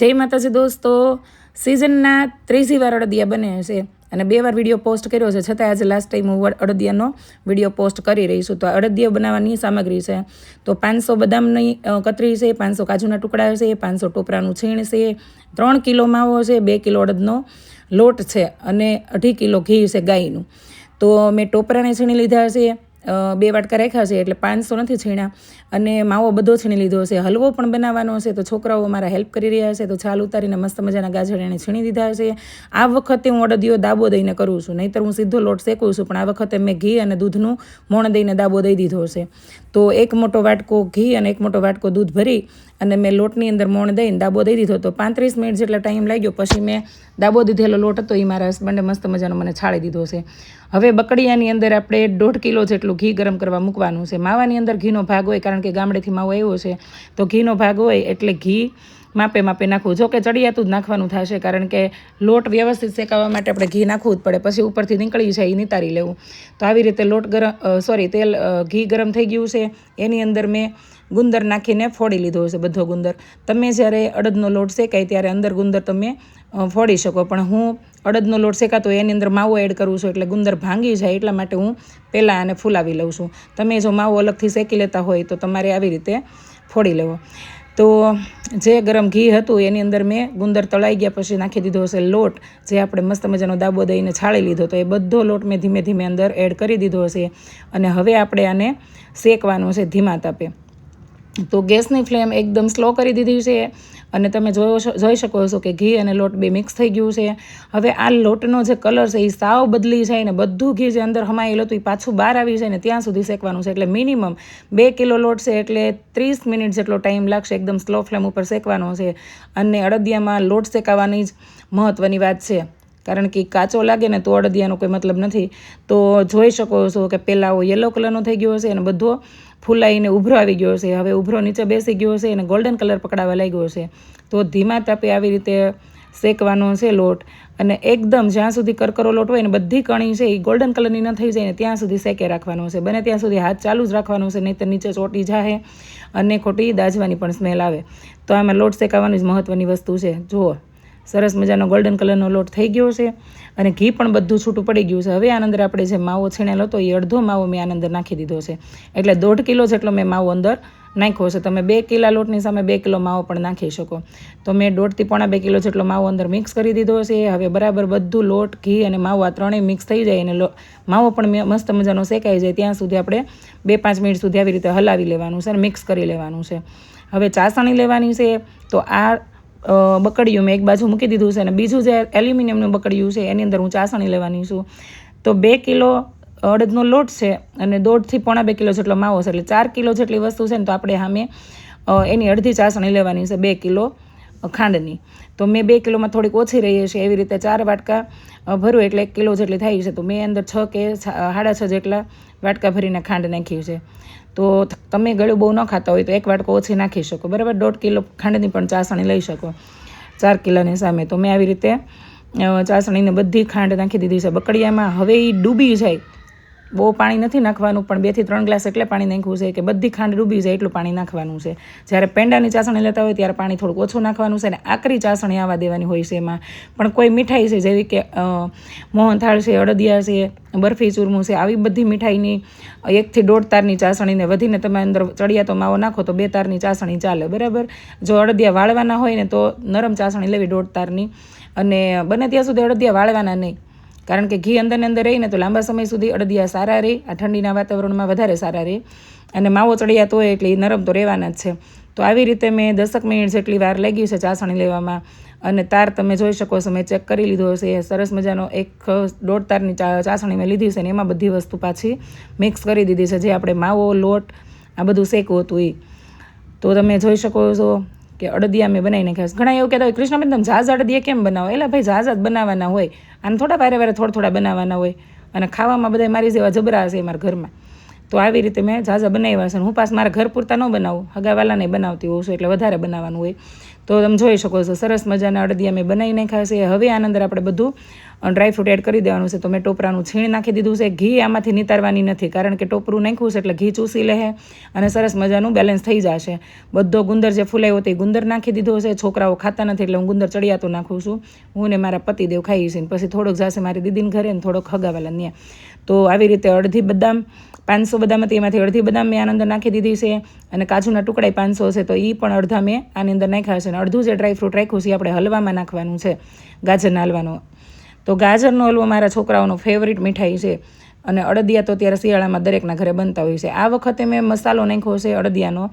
જય માતાજી દોસ્તો. સિઝનના ત્રીજી વાર અડદિયા બને છે અને બે વાર વીડિયો પોસ્ટ કર્યો છે. છતાં આજે લાસ્ટ ટાઈમ હું અડદિયાનો વીડિયો પોસ્ટ કરી રહી છું. તો આ અડદિયા બનાવવાની સામગ્રી છે. તો પાંચસો બદામની કતરી છે, પાંચસો કાજુના ટુકડા છે, પાંચસો ટોપરાનું છીણ છે, ત્રણ કિલો માવો છે, બે કિલો અડદનો લોટ છે અને અઢી કિલો ઘી છે ગાયનું. તો મેં ટોપરાને છીણી લીધા છે. બે વાટકા રાખ્યા છે એટલે પાંચસો નથી છીણ્યા અને માવો બધો છીણી લીધો છે હલવો પણ બનાવવાનો છે તો છોકરાઓ મારા હેલ્પ કરી રહ્યા છે તો છાલ ઉતારીને મસ્ત મજાના ગાજર એને છીણી દીધા છે આ વખતે હું અડદિયો દાબો દઈને કરું છું. નહીંતર હું સીધો લોટ શેકું છું. પણ આ વખતે મેં ઘી અને દૂધનું મોણ દઈને દાબો દઈ દીધો છે તો એક મોટો વાટકો ઘી અને એક મોટો વાટકો દૂધ ભરી અને મેં લોટની અંદર મોણ દઈને દાબો દઈ દીધો. તો પાંત્રીસ મિનિટ જેટલા ટાઈમ લાગ્યો. પછી મેં દાબો દીધેલો લોટ હતો એ મારા હસબન્ડે મસ્ત મજાનો મને છાળી દીધો છે. હવે બકડિયાની અંદર આપણે દોઢ કિલો જેટલું ઘી ગરમ કરવા મૂકવાનું છે. માવાની અંદર ઘીનો ભાગ હોય, કારણ કે ગામડેથી માવો આવ્યો છે, તો ઘીનો ભાગ હોય એટલે ઘી માપે માપે નાખવું. જો કે ચડિયાતું જ નાખવાનું થશે, કારણ કે લોટ વ્યવસ્થિત શેકાવા માટે આપણે ઘી નાખવું જ પડે. પછી ઉપરથી નીકળી જાય એ નિતારી લેવું. તો આવી રીતે લોટ ગરમ સોરી તેલ ઘી ગરમ થઈ ગયું છે. એની અંદર મેં ગુંદર નાખીને ફોડી લીધો હશે બધો ગુંદર. તમે જ્યારે અડદનો લોટ શેકાય ત્યારે અંદર ગુંદર તમે ફોડી શકો. પણ હું અડદનો લોટ શેકાતો એની અંદર માવો એડ કરું છું એટલે ગુંદર ભાંગી જાય એટલા માટે હું પહેલાં આને ફૂલાવી લઉં છું. તમે જો માવો અલગથી શેકી લેતા હોય તો તમારે આવી રીતે ફોડી લેવો. તો જે ગરમ ઘી હતું એની અંદર મેં ગુંદર તળાઈ ગયા પછી નાખી દીધો હશે લોટ. જે આપણે મસ્ત મજાનો દાબો દઈને છાળી લીધો તો એ બધો લોટ મેં ધીમે ધીમે અંદર એડ કરી દીધો હશે. અને હવે આપણે આને શેકવાનું છે ધીમા તાપે. તો ગેસની ફ્લેમ એકદમ સ્લો કરી દીધી છે અને તમે જોયો જોઈ શકો છો કે ઘી અને લોટ બે મિક્સ થઈ ગયું છે. હવે આ લોટનો જે કલર છે એ સાવ બદલી જાય ને બધું ઘી જે અંદર હમાયેલું હતું એ પાછું બહાર આવી જાય ને ત્યાં સુધી શેકવાનું છે. એટલે મિનિમમ બે કિલો લોટ છે એટલે ત્રીસ મિનિટ જેટલો ટાઈમ લાગશે એકદમ સ્લો ફ્લેમ ઉપર શેકવાનો છે. અને અડદિયામાં લોટ શેકાવાની જ મહત્ત્વની વાત છે. કારણ કે કાચો લાગે ને તો અડદિયાનો કોઈ મતલબ નથી. તો જોઈ શકો છો કે પહેલાં આવો યલો કલરનો થઈ ગયો હશે અને બધો ફૂલાઈને ઉભરો આવી ગયો છે હવે ઉભરો નીચે બેસી ગયો છે અને ગોલ્ડન કલર પકડાવા લાગ્યો છે તો ધીમા તાપે આવી રીતે શેકવાનો છે લોટ અને એકદમ જ્યાં સુધી કરકરો લોટ હોય ને બધી કણી છે એ ગોલ્ડન કલરની ન થઈ જાય ને ત્યાં સુધી શેકે રાખવાનો છે. બને ત્યાં સુધી હાથ ચાલુ જ રાખવાનો છે નહીં તો નીચે ચોટી જાહે અને ખોટી દાજવાની પણ સ્મેલ આવે. તો આમાં લોટ શેકાવાની જ મહત્ત્વની વસ્તુ છે. જુઓ. સરસ મજાનો ગોલ્ડન કલરનો લોટ થઈ ગયો છે અને ઘી પણ બધું છૂટું પડી ગયું છે. હવે આના અંદર આપણે જે માવો છીણેલો હતો એ અડધો માવો મેં આના અંદર નાખી દીધો છે. એટલે દોઢ કિલો જેટલો મેં માવો અંદર નાખ્યો છે. તમે બે કિલા લોટની સામે બે કિલો માવો પણ નાખી શકો. તો મેં દોઢથી પોણા બે કિલો જેટલો માવો અંદર મિક્સ કરી દીધો છે. હવે બરાબર બધું લોટ, ઘી અને માવો આ ત્રણેય મિક્સ થઈ જાય અને માવો પણ મસ્ત મજાનો શેકાઈ જાય. ત્યાં સુધી આપણે બે પાંચ મિનિટ સુધી આવી રીતે હલાવી લેવાનું છે અને મિક્સ કરી લેવાનું છે. હવે ચાસણી લેવાની છે. તો આ બકડિયું મેં એક બાજુ મૂકી દીધું છે અને બીજું જે એલ્યુમિનિયમનું બકડિયું છે એની અંદર હું ચાસણી લેવાની છું. તો બે કિલો અડદનો લોટ છે અને દોઢથી પોણા બે કિલો જેટલો માવો છે. એટલે ચાર કિલો જેટલી વસ્તુ છે ને તો આપણે સામે એની અડધી ચાસણી લેવાની છે, બે કિલો. ખાંડની. તો મેં બે કિલોમાં થોડીક ઓછી રહી છે એવી રીતે ચાર વાટકા ભરું એટલે એક કિલો જેટલી થાય છે તો મેં અંદર છ કે સાડા છ જેટલા વાટકા ભરીને ખાંડ નાખી છે. તો તમે ગળ્યું બહુ ન ખાતા હોય તો એક વાટકો ઓછી નાખી શકો. બરાબર, દોઢ કિલો ખાંડની પણ ચાસણી લઈ શકો. ચાર કિલોની સામે. તો મેં આવી રીતે ચાસણીને બધી ખાંડ નાખી દીધી છે. બકડિયામાં હવે એ ડૂબી જાય. બહુ પાણી નથી નાખવાનું, પણ બેથી ત્રણ ગ્લાસ એટલે પાણી નાખ્યું છે કે બધી ખાંડ ડૂબી જાય એટલું પાણી નાખવાનું છે. જ્યારે પેંડાની ચાસણી લેતા હોય ત્યારે પાણી થોડુંક ઓછું નાખવાનું છે અને આકરી ચાસણી આવવા દેવાની હોય છે એમાં. પણ કોઈ મીઠાઈ છે, જેવી કે મોહનથાળ છે, અડદિયા છે, બરફી ચૂરમું છે, આવી બધી મીઠાઈની એકથી દોઢ તારની ચાસણીને વધીને તમે અંદર ચડિયાતો માવો નાખો તો બે તારની ચાસણી ચાલે, બરાબર? જો અડદિયા વાળવાના હોય ને તો નરમ ચાસણી લેવી દોઢ તારની. અને બને ત્યાં સુધી અડદિયા વાળવાના નહીં. કારણ કે ઘી અંદરને અંદર રહીને તો લાંબા સમય સુધી અડદિયા સારા રહે, આ ઠંડીના વાતાવરણમાં વધારે સારા રહે અને માવો ચડિયાતો હોય એટલે નરમ તો રહેવાના જ છે. તો આવી રીતે મેં દસક મિનિટ જેટલી વાર લાગી છે ચાસણી લેવામાં અને તાર તમે જોઈ શકો છો, મેં ચેક કરી લીધો હશે, સરસ મજાનો એક દોઢ તારની ચાસણી મેં લીધી છે ને એમાં બધી વસ્તુ પાછી મિક્સ કરી દીધી છે, જે આપણે માવો, લોટ, આ બધું શેકવું હતું એ તો તમે જોઈ શકો છો કે અડદિયા મેં બનાવીને ખાસ ઘણા એવું કહેતા હોય કૃષ્ણબેન તમે ઝાઝ અડદિયા કેમ બનાવો? એટલે ભાઈ, ઝાઝ જ બનાવવાના હોય. અને થોડા વારે વારે થોડા થોડા બનાવવાના હોય. અને ખાવામાં બધા મારી જેવા જબરા હશે મારા ઘરમાં. તો આવી રીતે મેં ઝાઝા બનાવ્યા છે હું પાસ મારા ઘર પૂરતા ન બનાવું. હગાવાલાને બનાવતી હોઉં છું, એટલે વધારે બનાવવાનું હોય. તો તમે જોઈ શકો છો, સરસ મજાના અડદિયા મેં બનાવી નાખ્યા છે. હવે આના અંદર આપણે બધું ડ્રાયફ્રૂટ એડ કરી દેવાનું છે. તો મેં ટોપરાનું છીણ નાખી દીધું છે. ઘી આમાંથી નિતારવાની નથી, કારણ કે ટોપરું નાખ્યું છે એટલે ઘી ચૂસી લે અને સરસ મજાનું બેલેન્સ થઈ જશે. બધો ગુંદર જે ફૂલાયો તે ગુંદર નાખી દીધો છે. છોકરાઓ ખાતા નથી એટલે હું ગુંદર ચડિયાતો નાખું છું. હું ને મારા પતિદેવ ખાઈ છે પછી થોડોક જશે મારી દીદીને ઘરે ને થોડોક હગાવાલા ત્યાં તો આવી રીતે અડધી બદામ, પાંચસો બદામ હતી, એમાંથી અડધી બદામ મેં આની અંદર નાખી દીધી છે. અને કાજુના ટુકડા પાંચસો છે, તો એ પણ અડધા મેં આની અંદર નાખ્યા છે. અને અડધું જે ડ્રાયફ્રૂટ રાખ્યું છે આપણે હલવામાં નાખવાનું છે. ગાજરના હલવાનો. તો ગાજરનો હલવો મારા છોકરાઓનો ફેવરિટ મીઠાઈ છે. અને અડદિયા તો ત્યારે શિયાળામાં દરેકના ઘરે બનતા હોય છે. આ વખતે મેં મસાલો નાખ્યો છે અડદિયાનો.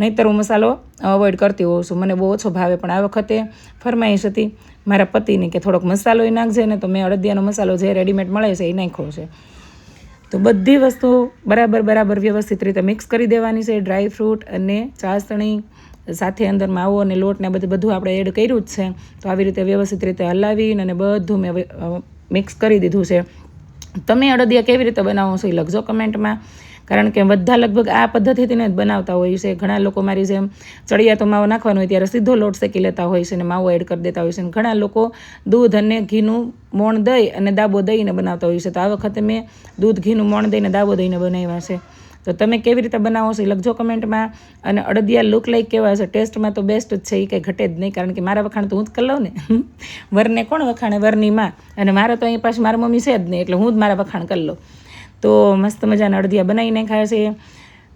નહીંતર હું મસાલો અવોઇડ કરતી હોઉં છું. મને બહુ ઓછો ભાવે, પણ આ વખતે ફરમાઈશ હતી મારા પતિની કે થોડોક મસાલો એ નાખજે, ને તો મેં અડદિયાનો મસાલો જે રેડીમેડ મળે છે એ નાખ્યો છે. તો બધી વસ્તુ બરાબર બરાબર વ્યવસ્થિત રીતે મિક્સ કરી દેવાની છે. ડ્રાય ફ્રૂટ અને ચાસણી સાથે અંદર માવો અને લોટને બધું બધું આપણે એડ કર્યું જ છે. તો આવી રીતે વ્યવસ્થિત રીતે હલાવીને અને બધું મેં મિક્સ કરી દીધું છે. તમે અડદિયા કેવી રીતે બનાવો છો એ લખજો કમેન્ટમાં. કારણ કે બધા લગભગ આ પદ્ધતિથી જ બનાવતા હોય છે. ઘણા લોકો મારી જેમ ચડિયાતો માવો નાખવાનો હોય ત્યારે સીધો લોટ શેકી લેતા હોય છે અને માવો એડ કરી દેતા હોય છે. અને ઘણા લોકો દૂધ અને ઘીનું મોણ દઈ અને દાબો દઈને બનાવતા હોય છે. તો આ વખતે મેં દૂધ, ઘીનું મોણ દઈને દાબો દઈને બનાવ્યા છે. તો તમે કેવી રીતે બનાવો છો એ લખજો કમેન્ટમાં. અને અડદિયા લુક લાઈક કેવા છે ટેસ્ટમાં તો બેસ્ટ જ છે એ કંઈ ઘટે જ નહીં, કારણ કે મારા વખાણ તો હું જ કરી લઉં ને. વરને કોણ વખાણે? વરની માં અને મારે તો અહીં પાછી મારી મમ્મી છે જ નહીં, એટલે હું જ મારા વખાણ કરી લઉં. તો મસ્ત મજાના અડદિયા બનાવીને ખાય છે.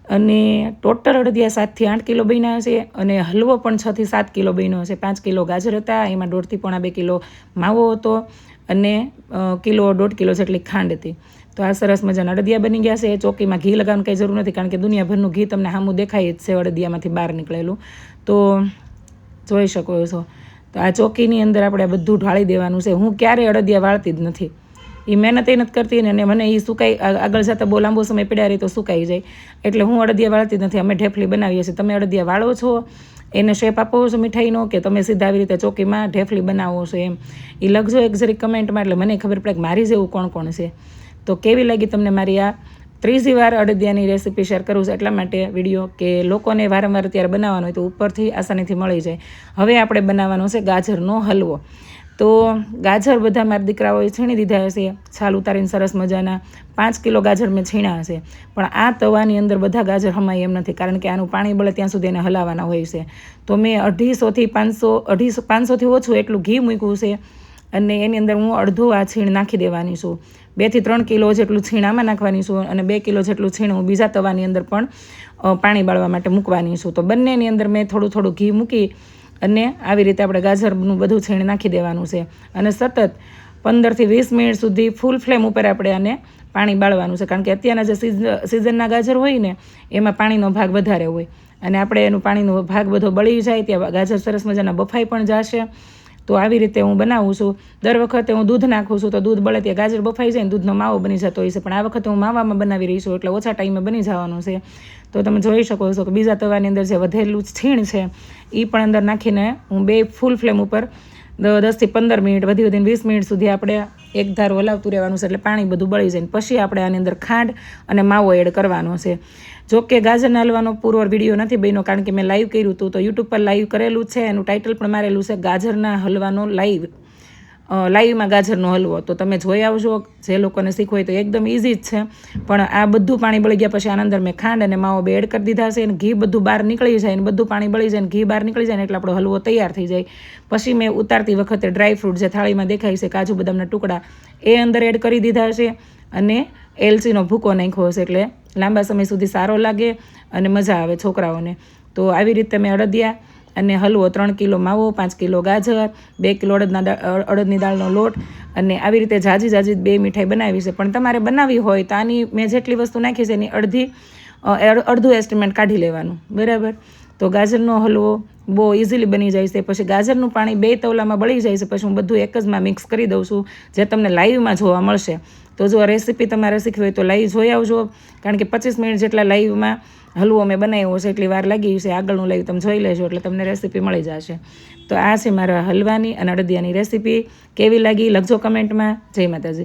અને ટોટલ અડદિયા સાતથી આઠ કિલો બન્યા હશે અને હલવો પણ છથી સાત કિલો બન્યો હશે પાંચ કિલો ગાજર હતા, એમાં દોઢથી પોણા બે કિલો માવો હતો. અને કિલો દોઢ કિલો જેટલી ખાંડ હતી. તો આ સરસ મજાના અડદિયા બની ગયા છે. ચોકીમાં ઘી લગાવવાની કંઈ જરૂર નથી, કારણ કે દુનિયાભરનું ઘી તમને સામું દેખાય જ છે અડદિયામાંથી બહાર નીકળેલું. તો જોઈ શકો છો. તો આ ચોકીની અંદર આપણે બધું ઢાળી દેવાનું છે. હું ક્યારેય અડદિયા વાળતી જ નથી. એ મહેનત એ નથી કરતી ને મને એ સુકાઈ આગળ જતાં બહુ લાંબો સમય પડ્યા રહી તો સુકાઈ જાય. એટલે હું અડદિયા વાળતી નથી. અમે ઢેફલી બનાવીએ છીએ. તમે અડદિયા વાળો છો એને શેપ આપો છો મીઠાઈનો કે તમે સીધા આવી રીતે ચોકીમાં ઢેફલી બનાવો છો એમ. એ લખજો એક કમેન્ટમાં એટલે મને ખબર પડે કે મારી જેવું કોણ કોણ છે. તો કેવી લાગી તમને મારી આ ત્રીજી વાર અડદિયાની રેસીપી શેર કરું છું એટલા માટે વીડિયો કે લોકોને વારંવાર અત્યારે બનાવવાનો હોય તો ઉપરથી આસાનીથી મળી જાય. હવે આપણે બનાવવાનો છે ગાજરનો હલવો. તો ગાજર બધા મારા દીકરાઓએ છીણી દીધા હશે. છાલ ઉતારીને સરસ મજાના પાંચ કિલો ગાજર મેં છીણા હશે. પણ આ તવાની અંદર બધા ગાજર હમાય એમ નથી, કારણ કે આનું પાણી બળે ત્યાં સુધી એને હલાવવાના હોય છે. તો મેં અઢીસોથી પાંચસો, અઢીસો, પાંચસોથી ઓછું એટલું ઘી મૂક્યું છે અને એની અંદર હું અડધો આ છીણ નાખી દેવાની છું. બેથી ત્રણ કિલો જેટલું છીણ આમાં નાખવાની છું અને બે કિલો જેટલું છીણ હું બીજા તવાની અંદર પણ પાણી બાળવા માટે મૂકવાની છું. તો બંનેની અંદર મેં થોડું થોડું ઘી મૂકી અને આવી રીતે આપણે ગાજરનું બધું છીણ નાખી દેવાનું છે. અને સતત પંદરથી વીસ મિનિટ સુધી ફૂલ ફ્લેમ ઉપર આપણે આને પાણી બાળવાનું છે. કારણ કે અત્યારના જે સિઝનના ગાજર હોય ને, એમાં પાણીનો ભાગ વધારે હોય. અને આપણે એનું પાણીનો ભાગ બધો બળી જાય, ત્યાં ગાજર સરસ મજાના બફાઈ પણ જશે. તો આવી રીતે હું બનાવું છું. દર વખતે હું દૂધ નાખું છું તો દૂધ બળે ત્યાં ગાજર બફાઈ જાય ને દૂધનો માવો બની જતો હોય છે. પણ આ વખતે હું માવામાં બનાવી રહી છું એટલે ઓછા ટાઈમે બની જવાનું છે. તો તમે જોઈ શકો છો કે બીજા તવાની અંદર જે વધેલું છીણ છે એ પણ અંદર નાખીને હું બે ફૂલ ફ્લેમ ઉપર દસથી પંદર મિનિટ, વધી વધીને વીસ મિનિટ સુધી આપણે એક ધાર ઓલાવતું રહેવાનું છે એટલે પાણી બધું બળી જાય પછી આપણે આની અંદર ખાંડ અને માવો એડ કરવાનો છે. જો કે ગાજર હલવાનો પૂરો વીડિયો નથી બન્યો કારણ કે મેં લાઈવ કર્યું હતું, તો યુટ્યુબ પર લાઈવ કરેલું છે, એનું ટાઇટલ પણ મારેલું છે, ગાજરના હલવાનો લાઈવ લાઈવમાં ગાજરનો હલવો. તો તમે જોઈ આવજો, જે લોકોને શીખવું હોય તો એકદમ ઇઝી જ છે. પણ આ બધું પાણી બળી ગયા પછી આના મેં ખાંડ અને માવો બે એડ કરી દીધા છે અને ઘી બધું બહાર નીકળી જાય અને બધું પાણી બળી જાય અને ઘી બહાર નીકળી જાય એટલે આપણો હલવો તૈયાર થઈ જાય. પછી મેં ઉતારતી વખતે ડ્રાય ફ્રૂટ જે થાળીમાં દેખાય છે, કાજુ બદામના ટુકડા, એ અંદર એડ કરી દીધા છે અને એલચીનો ભૂકો નાખ્યો હશે એટલે લાંબા સમય સુધી સારો લાગે અને મજા આવે છોકરાઓને. તો આવી રીતે મેં અડદિયા અને હલવો ત્રણ કિલો માવો, પાંચ કિલો ગાજર, બે કિલો અડદના અડદની દાળનો લોટ અને આવી રીતે જાજી જાજી બે મીઠાઈ બનાવી છે. પણ તમારે બનાવવી હોય તો આની મેં જેટલી વસ્તુ નાખી છે એની અડધી અડધું એસ્ટિમેટ કાઢી લેવાનું. બરાબર? તો ગાજરનો હલવો બહુ ઇઝીલી બની જાય છે. પછી ગાજરનું પાણી બે તવલામાં બળી જાય છે. પછી હું બધું એક જમાં મિક્સ કરી દઉં છું, જે તમને લાઈવમાં જોવા મળશે. તો જો રેસીપી તમારે શીખવી હોય તો લાઈવ જોઈ આવજો. કારણ કે પચીસ મિનિટ જેટલા લાઈવમાં હલવો મેં બનાવ્યો છે એટલી વાર લાગી છે આગળનું લાઈવ તમે જોઈ લેજો, એટલે તમને રેસીપી મળી જશે. તો આ છે મારા હલવાની અને અડદિયાની રેસીપી કેવી લાગી? લખજો કમેન્ટમાં જય માતાજી.